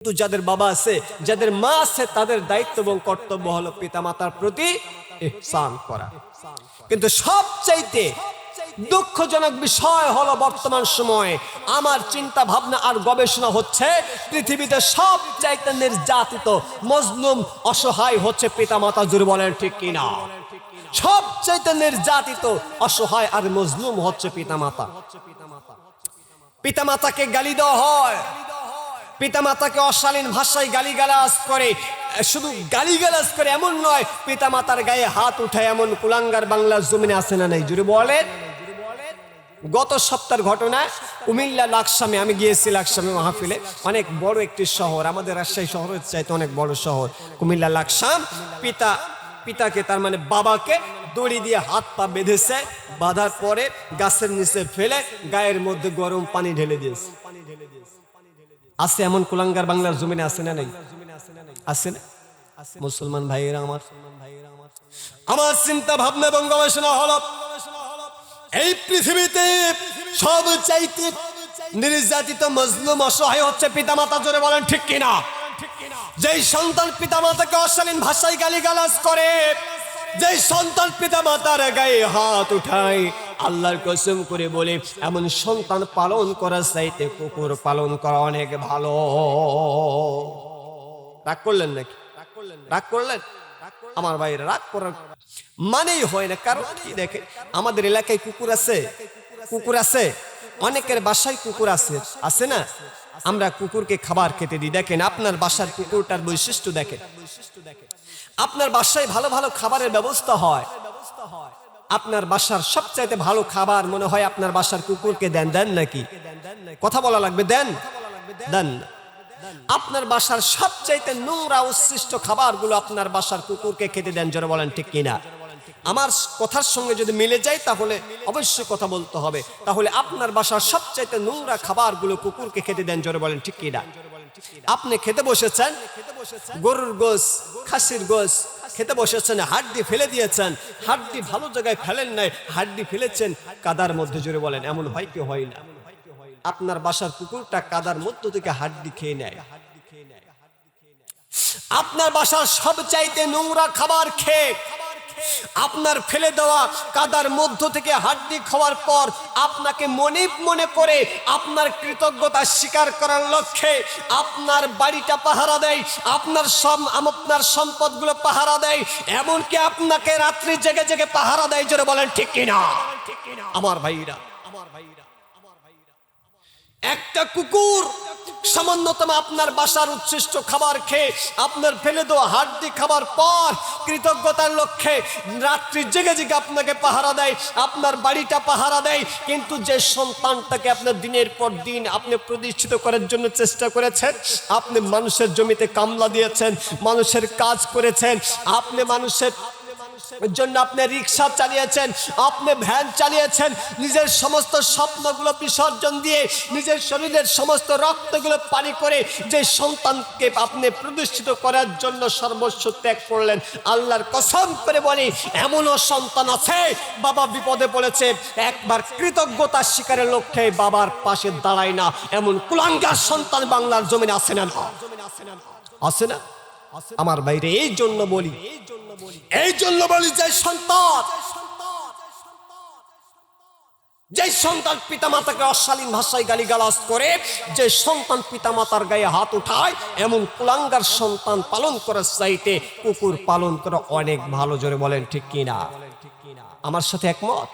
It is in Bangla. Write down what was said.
কিন্তু যাদের বাবা আছে, যাদের মা আছে, তাদের দায়িত্ব এবং কর্তব্য হলো পিতামাতার প্রতি ইহসান করা। কিন্তু সবচাইতে দুঃখজনক বিষয় হলো বর্তমান সময়ে আমার চিন্তা ভাবনা আর গবেষণা হচ্ছে, পৃথিবীতে সব চাইতে নির্যাতিত, মজলুম, অসহায় হচ্ছে পিতামাতা জুড়ে বলেন ঠিক কিনা? সব চাইতে নির্যাতিত, অসহায় আর মজলুম হচ্ছে পিতামাতা। পিতামাতাকে গালি দেওয়া হয়। পিতামাতাকে অশালীন ভাষায় গালিগালাজ করে, শুধু গালিগালাজ করে এমন নয়, পিতামাতার গায়ে হাত উঠায় এমন কুলাঙ্গার বাংলার জমিনে আসে না নাই? জুড়ে বলেন। গত সপ্তাহের ঘটনা কুমিল্লা লাকসামে, আমি গিয়েছি লাকসামে মাহফিলে, অনেক বড় একটি শহর, আমাদের রাজশাহী শহরের চাইতে অনেক বড় শহর, কুমিল্লা লাকসাম। পিতা, পিতাকে তার মানে বাবাকে দড়ি দিয়ে হাত পা বেঁধেছে, বাঁধার পরে গাছের নিচে ফেলে গায়ের মধ্যে গরম পানি ঢেলে দিয়েছে। আছে এমন কুলাঙ্গার বাংলার জমিনে আছে না নাই? আছে না? মুসলমান ভাইয়েরা আমার। আমার চিন্তা ভাবনা এবং গবেষণা হলো, এই পৃথিবীতে সব চাইতে নির্যাতিত মজলুম অসহায় হচ্ছে পিতামাতা, জোরে বলেন, ঠিক কিনা? যেই সন্তান পিতামাতাকে অশালীন ভাষায় গালিগালাজ করে, যেই সন্তান পিতামাতার গায়ে হাত উঠায় আল্লাহর কসম করে বলে, এমন সন্তান পালন করার চাইতে কুকুর পালন করা অনেক ভালো। রাগ করলেন নাকি? রাগ করলেন? আমার ভাইরা রাগ করার মানেই হয় না। কারণ কি দেখে আমাদের এলাকায় কুকুর আছে কুকুর আছে, অনেকের বাসায় কুকুর আছে আছে না? আমরা কুকুরকে খাবার খেতে দিই। দেখেন, আপনার বাসার কুকুরটার বৈশিষ্ট্য দেখেন। আপনার বাসায় ভালো ভালো খাবারের ব্যবস্থা হয়। আপনার বাসার সবচাইতে ভালো খাবার মনে হয় আপনার বাসার কুকুরকে দেন দেন নাকি? কথা বলা লাগবে, দেন? দেন। আপনার বাসার সবচাইতে নোংরা উচ্ছিষ্ট খাবারগুলো আপনার বাসার কুকুরকে খেতে দেন, জোরে বলেন, ঠিক কিনা? আমার কথার সঙ্গে যদি মিলে যায়, তাহলে অবশ্যই কথা বলতে হবে। তাহলে আপনার বাসার সবচাইতে নোংরা খাবারগুলো কুকুরকে খেতে দেন, জোরে বলেন, ঠিক কিনা? আপনি খেতে বসেছেন? গরুর গোস খাসির গোস খেতে বসেছেন, হাড্ডি ফেলে দিয়েছেন, হাড্ডি ভালো জায়গায় ফেলেন নাই, হাড্ডি ফেলেছেন, কাদার মধ্যে জুড়ে বলেন, এমন হয় কি হয় না? আপনার বাসার কুকুরটা কাদার মধ্য থেকে হাড্ডি খেয়ে নেয়। আপনার বাসার সবচাইতে নোংরা খাবার খেয়ে আপনার ফেলে দেওয়া কাদার মধ্য থেকে হাড্ডি খাওয়ার পর আপনাকে মনে মনে করে আপনার কৃতজ্ঞতা স্বীকার করার লক্ষ্যে আপনার বাড়িটা পাহারা দেয় আপনার সব আপনার সম্পদগুলো পাহারা দেয় এমনকি আপনাকে রাত্রি জেগে জেগে পাহারা দেয় যেটা বলেন ঠিক কিনা? আমার ভাইরা আমার ভাইরা আমার ভাইরা। একটা কুকুর সামান্যতম আপনার বাসার উচ্ছিষ্ট খাবার খেয়ে আপনার ফেলে দেওয়া হাড্ডি খাবার পর কৃতজ্ঞতার লক্ষ্যে রাত্রি জেগে জেগে আপনাকে পাহারা দেয়, আপনার বাড়িটা পাহারা দেয়। কিন্তু যে সন্তানটাকে আপনার দিনের পর দিন আপনি প্রতিষ্ঠিত করার জন্য চেষ্টা করেছেন, আপনি মানুষের জমিতে কামলা দিয়েছেন, মানুষের কাজ করেছেন, আপনি মানুষের জন্য আপনি রিক্সা চালিয়েছেন, আপনি ভ্যান চালিয়েছেন, নিজের সমস্ত স্বপ্নগুলো বিসর্জন দিয়ে নিজের শরীরের সমস্ত রক্তগুলো পানি করে যে সন্তানকে আপনি প্রতিষ্ঠিত করার জন্য সর্বস্ব ত্যাগ করলেন, আল্লাহর কসম করে বলি, এমনও সন্তান আছে, বাবা বিপদে পড়েছে, একবার কৃতজ্ঞতা শিকারের লক্ষ্যে বাবার পাশে দাঁড়ায় না, এমন কুলাঙ্গার সন্তান বাংলার জমিনে আছে না? আছে না? আমার বাইরে এই জন্য বলি, এই জন্য বলি যে সন্তান যে সন্তান পিতামাতাকে অশালীন ভাষায় গালিগালাজ করে, যে সন্তান পিতামাতার গায়ে হাত উঠায়, এমন কুলাঙ্গার সন্তান পালন করার চাইতে কুকুর পালন করা অনেক ভালো, জোরে বলেন ঠিক কিনা? আমার সাথে একমত?